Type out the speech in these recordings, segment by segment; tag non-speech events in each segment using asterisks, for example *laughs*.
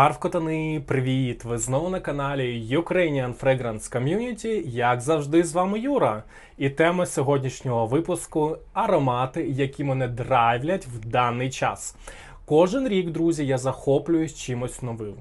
Парвкотани, привіт! Ви знову на каналі Ukrainian Fragrance Community. Як завжди, з вами Юра. І тема сьогоднішнього випуску аромати, які мене драйвлять в даний час. Кожен рік, друзі, я захоплююсь чимось новим.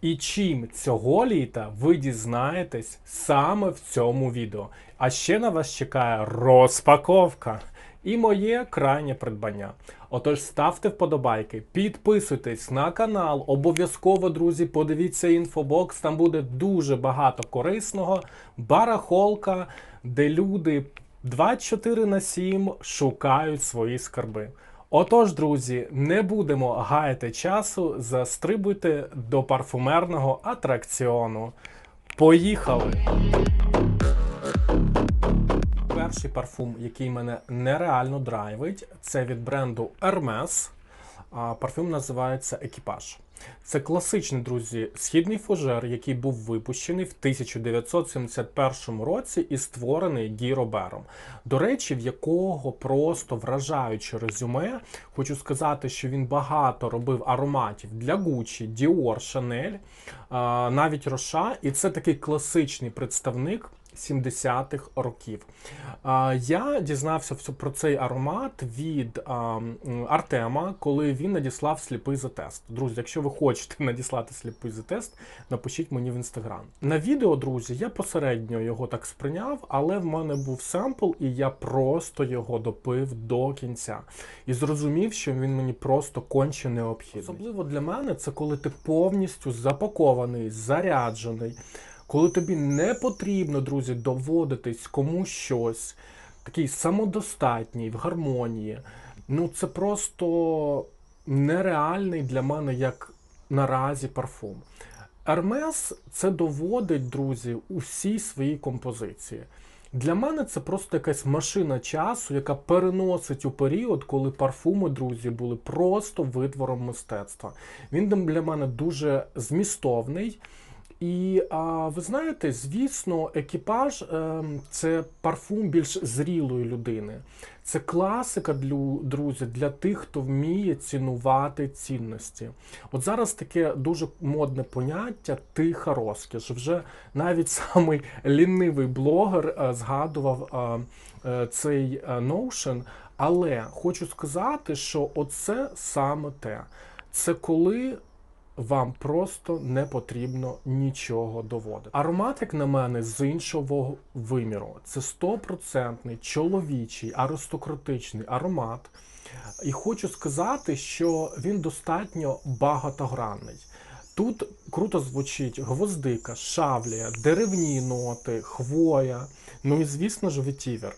І чим цього літа ви дізнаєтесь саме в цьому відео. А ще на вас чекає розпаковка і моє крайнє придбання. Отож, ставте вподобайки, підписуйтесь на канал. Обов'язково, друзі, подивіться інфобокс. Там буде дуже багато корисного. Барахолка, де люди 24 на 7 шукають свої скарби. Отож, друзі, не будемо гаяти часу, застрибуйте до парфумерного атракціону. Поїхали! Перший парфум, який мене нереально драйвить, це від бренду Hermes. Парфюм називається Екіпаж. Це класичний, друзі, східний фужер, який був випущений в 1971 році і створений Гі Робером. До речі, в якого просто вражаюче резюме. Хочу сказати, що він багато робив ароматів для Dior, Chanel, а, навіть Роша, і це такий класичний представник. 70-х років. Я дізнався про цей аромат від Артема, коли він надіслав сліпий затест. Друзі, якщо ви хочете *laughs* надіслати сліпий затест, напишіть мені в інстаграм. На відео, друзі, я посередньо його так сприйняв, але в мене був семпл, і я просто його допив до кінця. І зрозумів, що він мені просто конче необхідний. Особливо для мене це коли ти повністю запакований, заряджений. Коли тобі не потрібно, друзі, доводитись комусь щось, такий самодостатній, в гармонії. Ну, це просто нереальний для мене як наразі парфум. Hermes це доводить, друзі, усі свої композиції. Для мене це просто якась машина часу, яка переносить у період, коли парфуми, друзі, були просто витвором мистецтва. Він для мене дуже змістовний. І а, ви знаєте, звісно, екіпаж е, це парфум більш зрілої людини. Це класика для друзі, для тих, хто вміє цінувати цінності. От зараз таке дуже модне поняття тиха розкіш. Вже навіть *laughs* самий лінивий блогер е, згадував е, е, цей е, Notion. Але хочу сказати, що оце саме те. Це коли вам просто не потрібно нічого доводити. Аромат, як на мене, з іншого виміру. Це стопроцентний чоловічий аристократичний аромат. І хочу сказати, що він достатньо багатогранний. Тут круто звучить гвоздика, шавлія, деревні ноти, хвоя, ну і, звісно ж, ветівер.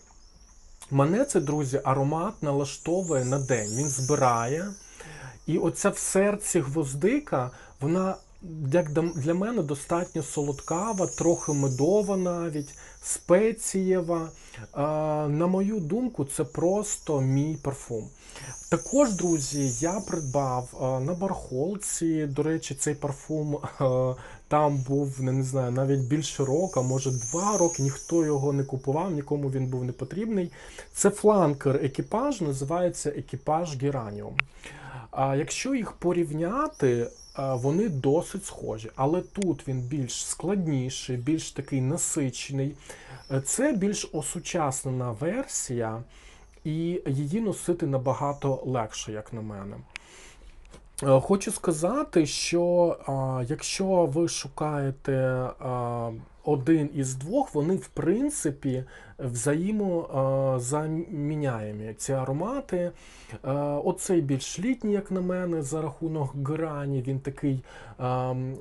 Мене це, друзі, аромат налаштовує на день. Він збирає. І оця в серці гвоздика, вона як для мене достатньо солодкава, трохи медова навіть, спецієва. На мою думку, це просто мій парфум. Також, друзі, я придбав на бархолці. До речі, цей парфум там був, не знаю, навіть більше року, може два роки. Ніхто його не купував, нікому він був не потрібний. Це фланкер екіпаж, називається екіпаж Гераніум. А якщо їх порівняти, вони досить схожі. Але тут він більш складніший, більш такий насичений. Це більш осучаснена версія, і її носити набагато легше, як на мене. Хочу сказати, що а, якщо ви шукаєте а, один із двох, вони в принципі взаємозаміняємі. Ці аромати. Оцей більш літній, як на мене, за рахунок грані, він такий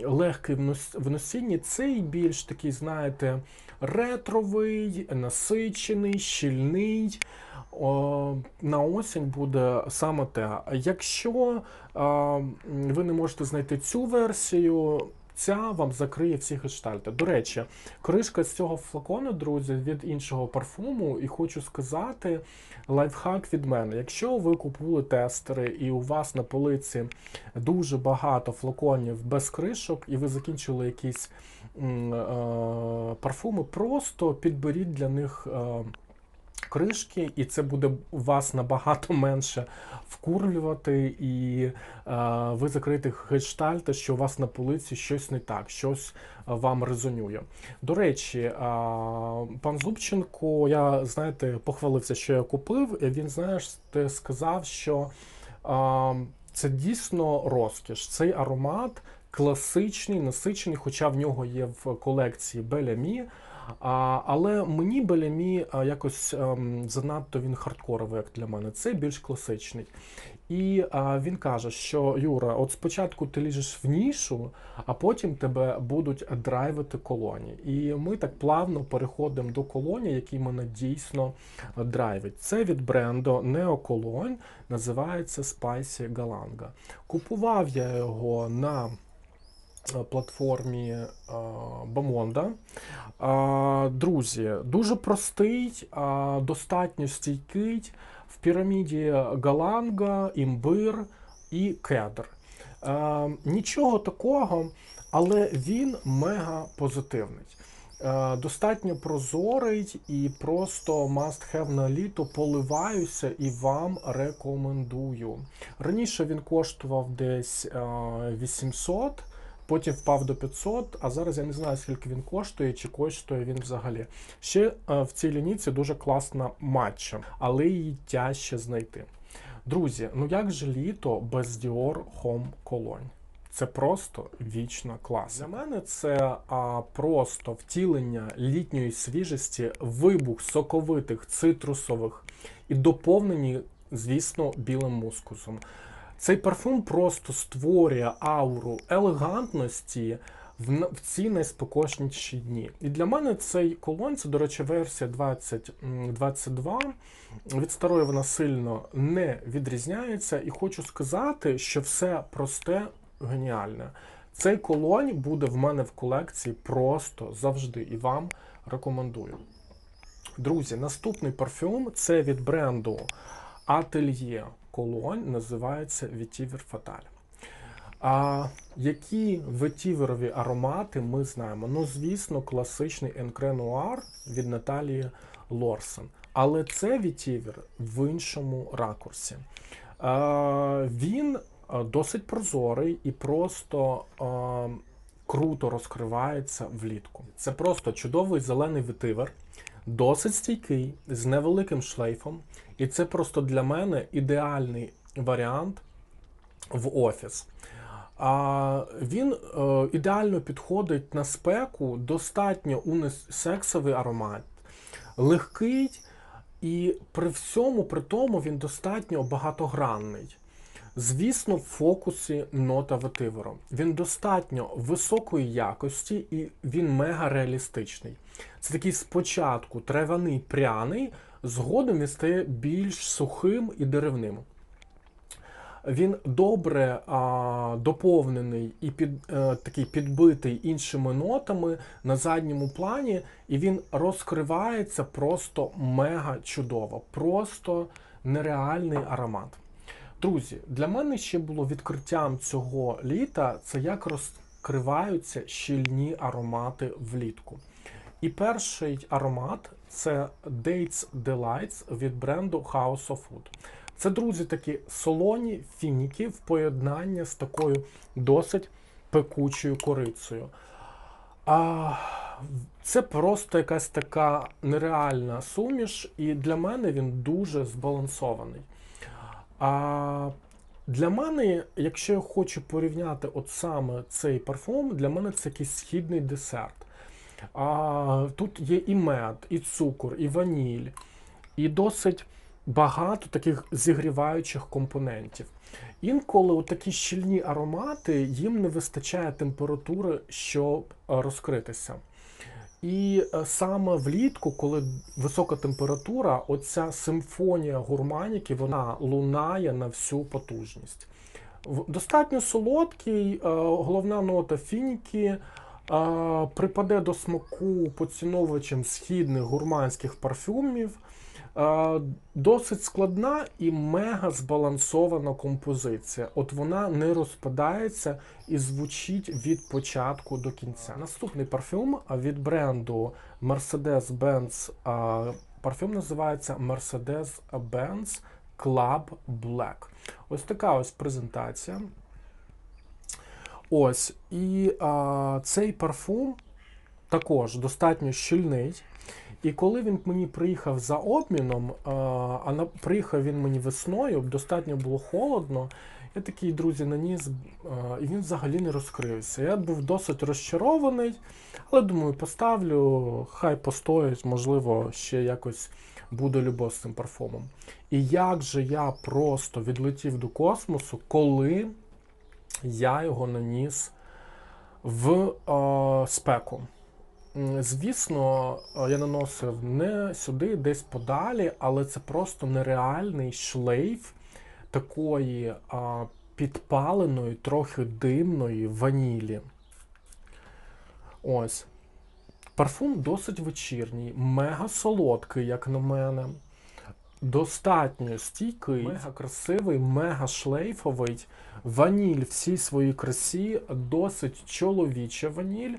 легкий в носінні. Цей більш такий, знаєте, ретровий, насичений, щільний. На осінь буде саме те. Якщо ви не можете знайти цю версію, ця вам закриє всі гештальти. До речі, кришка з цього флакону, друзі, від іншого парфуму, і хочу сказати, лайфхак від мене. Якщо ви купували тестери і у вас на полиці дуже багато флаконів без кришок, і ви закінчили якісь м, е, парфуми, просто підберіть для них. Е, кришки, і це буде вас набагато *laughs* менше вкурлювати, і е, ви закриєте гештальти, що у вас на полиці щось не так, щось е, вам резонує. До речі, е, пан Зубченко, я знаєте, похвалився, що я купив. Він знаєш, сказав, що е, це дійсно розкіш. Цей аромат класичний, насичений, хоча в нього є в колекції Белямі. А, але мені Белямі якось ем, занадто він хардкоровий, як для мене. Це більш класичний. І а, він каже, що Юра, от спочатку ти ліжеш в нішу, а потім тебе будуть драйвити колоні. І ми так плавно переходимо до колоні, який мене дійсно драйвить. Це від бренду Cologne, називається Spicy Galanga. Купував я його на платформі е, Бамонда. Е, Друзі, дуже простий, е, достатньо стійкий. В піраміді галанга, імбир і кедр. Е, Нічого такого, але він мега позитивний. Е, Достатньо прозорий і просто must have на літо поливаюся і вам рекомендую. Раніше він коштував десь е, 800, потім впав до 500, а зараз я не знаю, скільки він коштує, чи коштує він взагалі. Ще е, в цій лінійці дуже класна матча, але її тяжче знайти. Друзі, ну як же літо без Dior Home Cologne? Це просто вічна класа. Для мене це а, просто втілення літньої свіжості, вибух соковитих цитрусових і доповнені, звісно, білим мускусом. Цей парфум просто створює ауру елегантності в, ці найспокійніші дні. І для мене цей колон, це, до речі, версія 2022. Від старої вона сильно не відрізняється. І хочу сказати, що все просте, геніальне. Цей колонь буде в мене в колекції просто завжди і вам рекомендую. Друзі, наступний парфюм це від бренду Atelier Cologne, називається Vetiver Fatale. А які ветіверові аромати ми знаємо? Ну, звісно, класичний Encre Noir від Наталії Лорсен. Але це вітівер в іншому ракурсі. А, він досить прозорий і просто а, круто розкривається влітку. Це просто чудовий зелений ветивер, досить стійкий, з невеликим шлейфом. І це просто для мене ідеальний варіант в офіс. А він е, ідеально підходить на спеку, достатньо унісексовий аромат, легкий, і при всьому при тому він достатньо багатогранний. Звісно, в фокусі нота ветиверу. Він достатньо високої якості і він мега реалістичний. Це такий спочатку травяний пряний, згодом він стає більш сухим і деревним. Він добре а, доповнений і під, е, такий підбитий іншими нотами на задньому плані, і він розкривається просто мега чудово, просто нереальний аромат. Друзі, для мене ще було відкриттям цього літа це як розкриваються щільні аромати влітку. І перший аромат це Dates Delights від бренду House of Food. Це, друзі, такі солоні фініки в поєднанні з такою досить пекучою корицею. А, це просто якась така нереальна суміш, і для мене він дуже збалансований. А для мене, якщо я хочу порівняти от саме цей парфум, для мене це якийсь східний десерт. А, Тут є і мед, і цукор, і ваніль, і досить багато таких зігріваючих компонентів. Інколи у такі щільні аромати їм не вистачає температури, щоб е, розкритися. І е, саме влітку, коли висока температура, оця симфонія гурманіки вона лунає на всю потужність. Достатньо солодкий, е, головна нота фініки е, припаде до смаку поціновувачем східних гурманських парфюмів. Е, Досить складна і мега збалансована композиція. От вона не розпадається і звучить від початку до кінця. Наступний парфюм від бренду Mercedes-Benz Парфюм називається Mercedes-Benz Club Black. Ось така ось презентація. Ось. І а, цей парфум також достатньо щільний. І коли він мені приїхав за обміном, а, на, приїхав він мені весною, достатньо було холодно. Я такий, друзі, наніс, а, і він взагалі не розкрився. Я був досить розчарований, але думаю, поставлю, хай постоїть, можливо, ще якось буде любов з цим парфумом. І як же я просто відлетів до космосу, коли я його наніс в е, спеку. Звісно, е, я наносив не сюди, десь подалі, але це просто нереальний шлейф такої а, підпаленої, трохи димної ванілі. Ось. Парфум досить вечірній, мега солодкий, як на мене. Достатньо стійкий, мега красивий, мега шлейфовий. Ваніль всій своїй красі, досить чоловіча ваніль,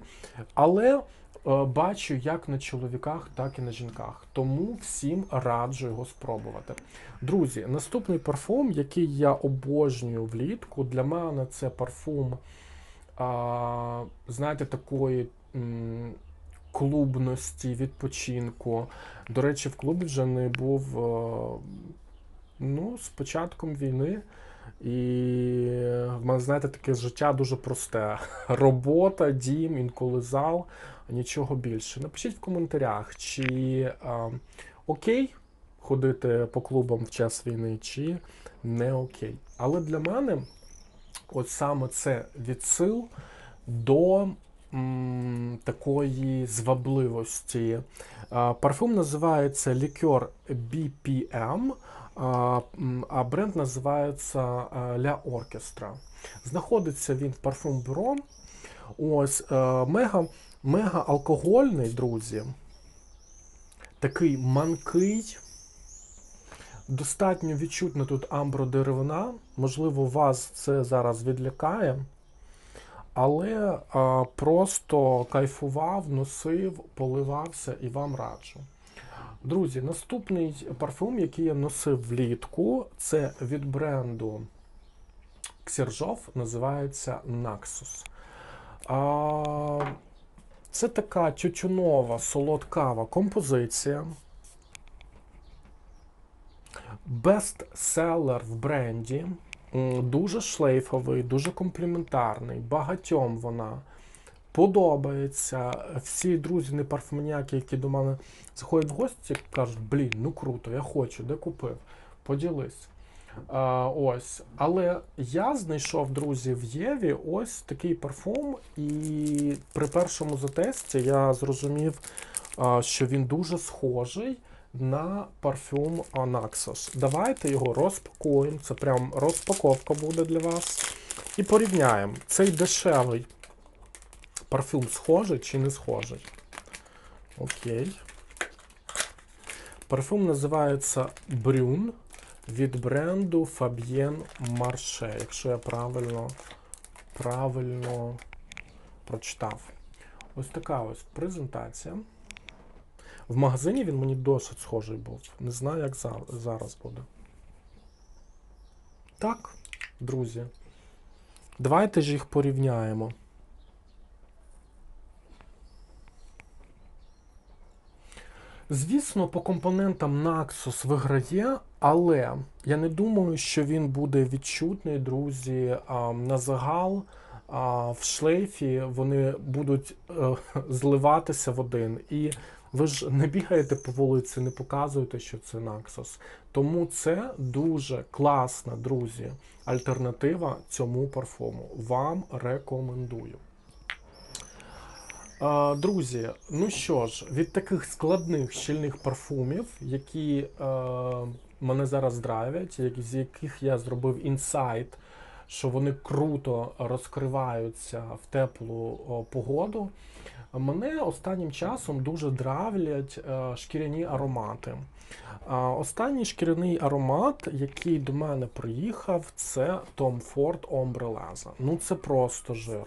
але бачу як на чоловіках, так і на жінках. Тому всім раджу його спробувати. Друзі, наступний парфум, який я обожнюю влітку, для мене це парфум, а, знаєте, такої. Клубності, відпочинку. До речі, в клубі вже не був е, ну, з початком війни. І в мене, знаєте, таке життя дуже просте. *laughs* Робота, дім, інколи зал, нічого більше. Напишіть в коментарях, чи е, окей ходити по клубам в час війни, чи не окей. Але для мене от саме це відсил до м, такої звабливості. А, Парфум називається Liqueur BPM, а, бренд називається а, La Orchestra. Знаходиться він в парфум бюро. Ось е, мега, мега алкогольний, друзі. Такий манкий. Достатньо відчутно тут амбродеревина. Можливо, вас це зараз відлякає. Але а, просто кайфував, носив, поливався і вам раджу. Друзі, наступний парфум, який я носив влітку, це від бренду Xerjoff, називається Naxos. А, це така тютюнова, солодкава композиція. Бестселер в бренді. Дуже шлейфовий, дуже компліментарний. Багатьом вона подобається. Всі друзі, не парфуманіяки, які до мене заходять в гості, кажуть, блін, ну круто, я хочу, де купив? Поділись. А, ось. Але я знайшов, друзі, в Єві ось такий парфум, і при першому затесті я зрозумів, що він дуже схожий на парфюм Naxos. Давайте його розпакуємо. Це прям розпаковка буде для вас. І порівняємо. Цей дешевий парфюм схожий чи не схожий. Окей. Парфюм називається Brune від бренду Fabienne Marche, якщо я правильно, правильно прочитав. Ось така ось презентація. В магазині він мені досить схожий був. Не знаю, як зараз буде. Так, друзі. Давайте ж їх порівняємо. Звісно, по компонентам Naxos виграє, але я не думаю, що він буде відчутний, друзі, на загал. А в шлейфі вони будуть е, зливатися в один. І ви ж не бігаєте по вулиці, не показуєте, що це Naxos. Тому це дуже класна, друзі, альтернатива цьому парфуму. Вам рекомендую. Друзі, ну що ж, від таких складних щільних парфумів, які е, мене зараз драйвять, з яких я зробив інсайт, що вони круто розкриваються в теплу погоду, мене останнім часом дуже драйвлять е, шкіряні аромати. Останній шкіряний аромат, який до мене приїхав, це Tom Ford Ombre Laza. Ну це просто жир.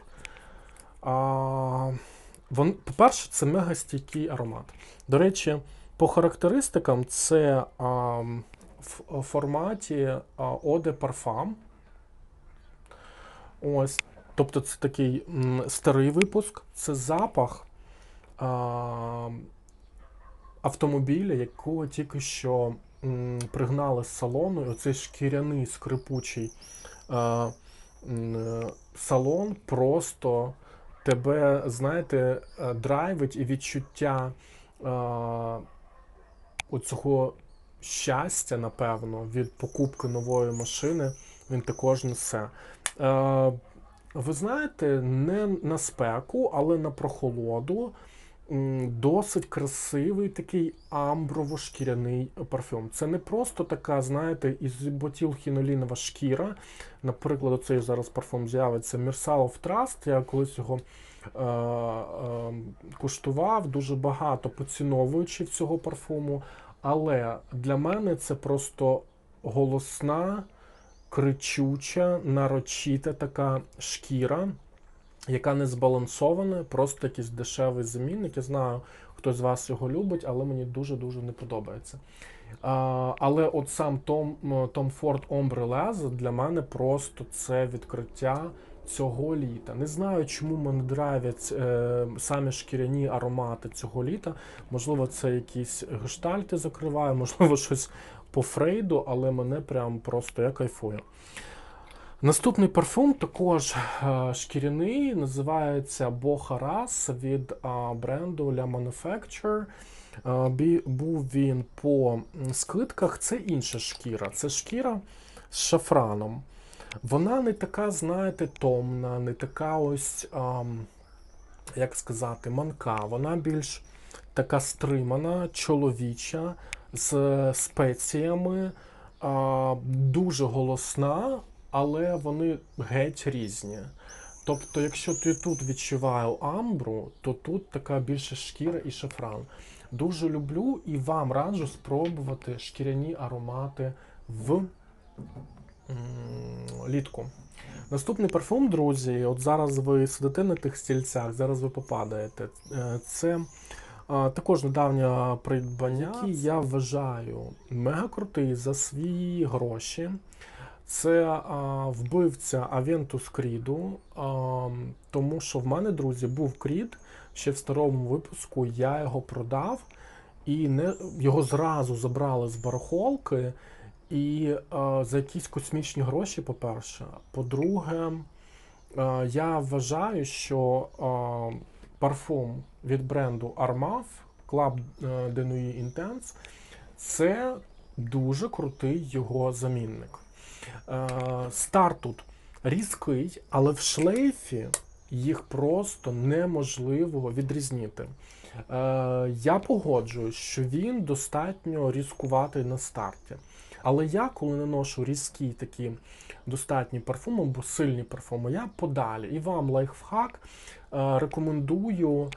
А, вон, по-перше, це мега стійкий аромат. До речі, По характеристикам це а, в форматі de Parfum. Ось. Тобто це такий м, старий випуск, це запах а, автомобіля, якого тільки що м, пригнали з салону. Оцей шкіряний скрипучий а, м, салон просто тебе, знаєте, е, драйвить і відчуття а, оцього щастя, напевно, від покупки нової машини він також несе. Е, ви знаєте, не на спеку, але на прохолоду. Досить красивий такий амброво-шкіряний парфюм. Це не просто така, знаєте, ізоботілхінолінова шкіра. Наприклад, оцей зараз парфум з'явиться of Trust. Я колись його е, е, куштував дуже багато поціновуючи цього парфуму. Але для мене це просто голосна, кричуча, нарочита така шкіра, яка не збалансована, просто якийсь дешевий замінник. Я знаю, хто з вас його любить, але мені дуже-дуже не подобається. А, але от сам Tom, Tom Ford Ombre Leather для мене просто це відкриття цього літа. Не знаю, чому мене драйвять е, самі шкіряні аромати цього літа. Можливо, це якісь гештальти закриває, *laughs* можливо, щось по Фрейду, але мене прям просто я кайфую. Наступний парфум також е, шкіряний, називається Бохарас від е, бренду La Manufacture. Е, Був він по м, скидках. Це інша шкіра. Це шкіра з шафраном. Вона не така, знаєте, томна, не така ось, як сказати, манка. Вона більш така стримана, чоловіча, з спеціями, дуже голосна, але вони геть різні. Тобто, якщо ти тут відчуваю амбру, то тут така більше шкіра і шафран. Дуже люблю і вам раджу спробувати шкіряні аромати в літку. Наступний парфум, друзі, от зараз ви сидите на тих стільцях, зараз ви попадаєте. Е, Це також недавнє придбання, який я вважаю мега крутий за свої гроші. Це а, вбивця Авентус Кріду, а, тому що в мене, друзі, був крід ще в старому випуску. Я його продав і не, його зразу забрали з барахолки. І а, за якісь космічні гроші, по-перше. По-друге, я вважаю, що а, парфум від бренду Armaf Club е, de Intense це дуже крутий його замінник. Е, Стар тут різкий, але в шлейфі їх просто неможливо відрізнити. Е, Я погоджуюсь, що він достатньо різкуватий на старті. Але я, коли наношу різкі такі достатні парфуми або сильні парфуми, я подалі. І вам лайфхак е, рекомендую.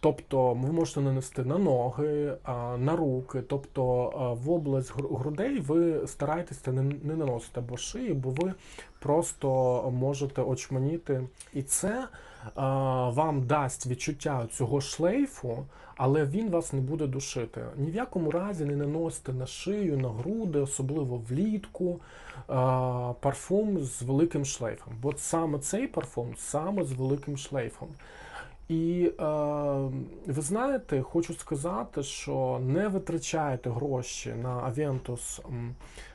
Тобто ви можете нанести на ноги, на руки, тобто в область грудей ви стараєтеся не, не наносити або шиї, бо ви просто можете очманіти. І це вам дасть відчуття цього шлейфу, але він вас не буде душити. Ні в якому разі не наносите на шию, на груди, особливо влітку, парфум з великим шлейфом. Бо саме цей парфум саме з великим шлейфом. І е, ви знаєте, хочу сказати, що не витрачайте гроші на м,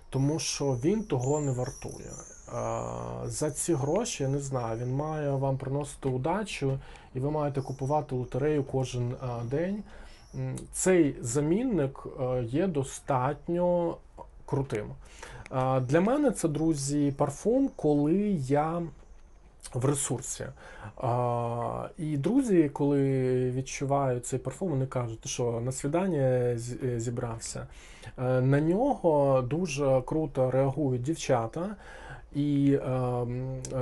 тому що він того не вартує. Е, за ці гроші, я не знаю, він має вам приносити удачу, і ви маєте купувати лотерею кожен е, день. Цей замінник е, є достатньо крутим. Е, Для мене це, друзі, парфум, коли я в ресурсі. А, і друзі, коли відчувають цей парфум, вони кажуть, що на свідання зібрався. Е, На нього дуже круто реагують дівчата. І е,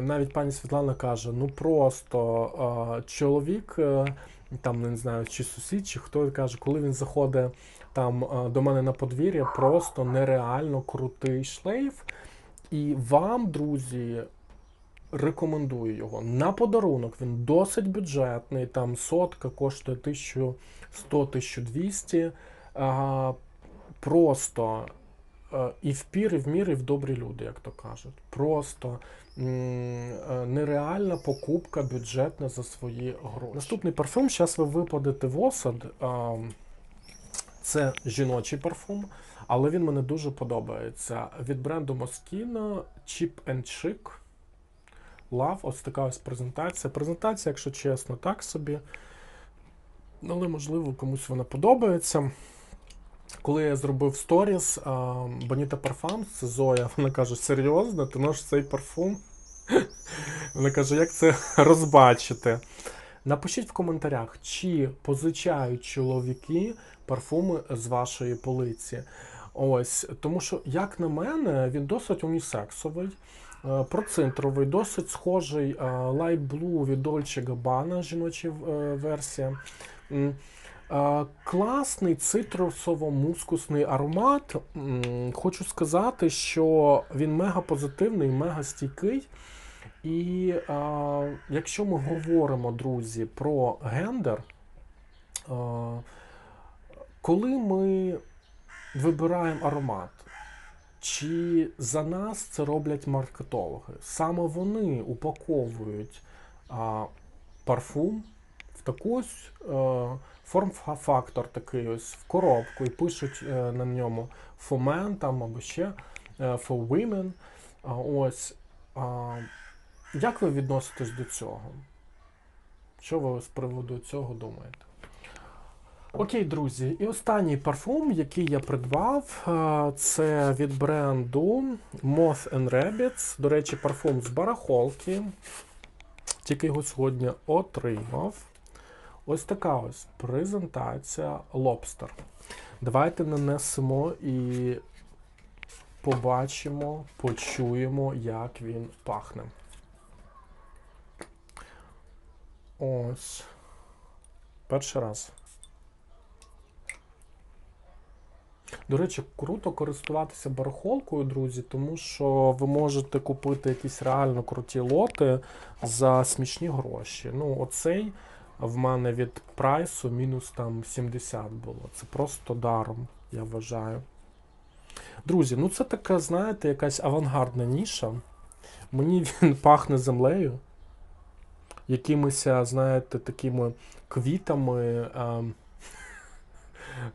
навіть пані Світлана каже: ну просто е, чоловік, е, там не знаю, чи сусід, чи хто каже, коли він заходить там е, до мене на подвір'я, просто нереально крутий шлейф. І вам, друзі, рекомендую його. На подарунок він досить бюджетний, там сотка коштує 1100-1200. А, просто е, і в пір, і в мір, і в добрі люди, як то кажуть. Просто е, нереальна покупка бюджетна за свої гроші. Наступний парфюм, зараз ви випадете в осад. Це жіночий парфум, але він мені дуже подобається. Від бренду Moschino Cheap and Chic. Love. Ось така ось презентація. Презентація, якщо чесно, так собі. Але, можливо, комусь вона подобається. Коли я зробив сторіс Боніта Парфам, це Зоя, вона каже, серйозно, ти носиш цей парфум? *laughs* Вона каже, як це розбачити? Напишіть в коментарях, чи позичають чоловіки парфуми з вашої полиці. Ось, тому що, як на мене, він досить унісексовий, е, процентровий, досить схожий е, Light Blue від Dolce Gabbana, жіноча е, версія. Класний цитрусово-мускусний аромат. Хочу сказати, що він мега позитивний, мега стійкий. І якщо ми говоримо, друзі, про гендер, коли ми вибираємо аромат, чи за нас це роблять маркетологи? Саме вони упаковують а, парфум в таку ось е, форм-фактор такий ось в коробку і пишуть е, на ньому for men там або ще е, for women. А, ось. А, як ви відноситесь до цього? Що ви з приводу цього думаєте? Окей, друзі, і останній парфум, який я придбав, е, це від бренду Moth and Rabbits. До речі, парфум з барахолки. Тільки його сьогодні отримав. Ось така ось презентація Lobster. Давайте нанесемо і побачимо, почуємо, як він пахне. Ось. Перший раз. До речі, круто користуватися барахолкою, друзі, тому що ви можете купити якісь реально круті лоти за смішні гроші. Ну, оцей в мене від прайсу мінус там 70 було. Це просто даром, я вважаю. Друзі, ну це така, знаєте, якась авангардна ніша. Мені він *laughs* пахне землею якимись, знаєте, такими квітами, ем,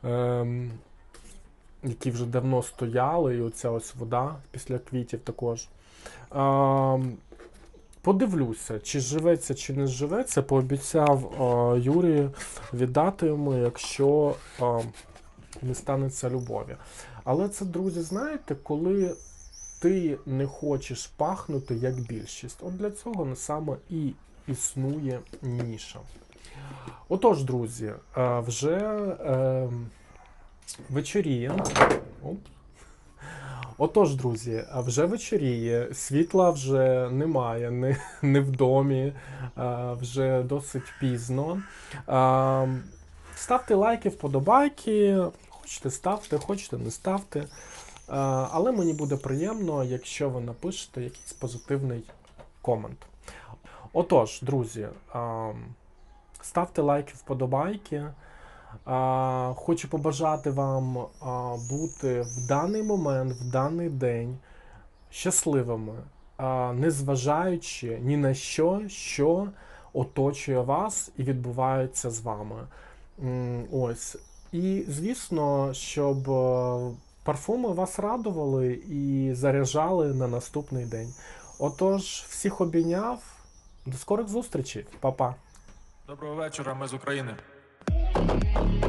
*laughs* ем, які вже давно стояли, і оця ось вода після квітів також. Ем, подивлюся, чи живеться, чи не живеться. Пообіцяв е, Юрію віддати йому, якщо е, не станеться любові. Але це, друзі, знаєте, коли ти не хочеш пахнути як більшість. От для цього не саме і існує ніша. Отож, друзі, вже е, вечоріє. Оп. Отож, друзі, вже вечоріє, світла вже немає, не, не в домі, а, вже досить пізно. А, ставте лайки, вподобайки. Хочете ставте, хочете не ставте. А, але мені буде приємно, якщо ви напишете якийсь позитивний комент. Отож, друзі, а, ставте лайки, вподобайки. Хочу побажати вам бути в даний момент, в даний день щасливими, незважаючи ні на що, що оточує вас і відбувається з вами. Ось. І звісно, щоб е, парфуми вас радували і заряджали на наступний день. Отож, всіх обійняв. До скорих зустрічей, Па-па. Доброго вечора, ми з України. Thank you.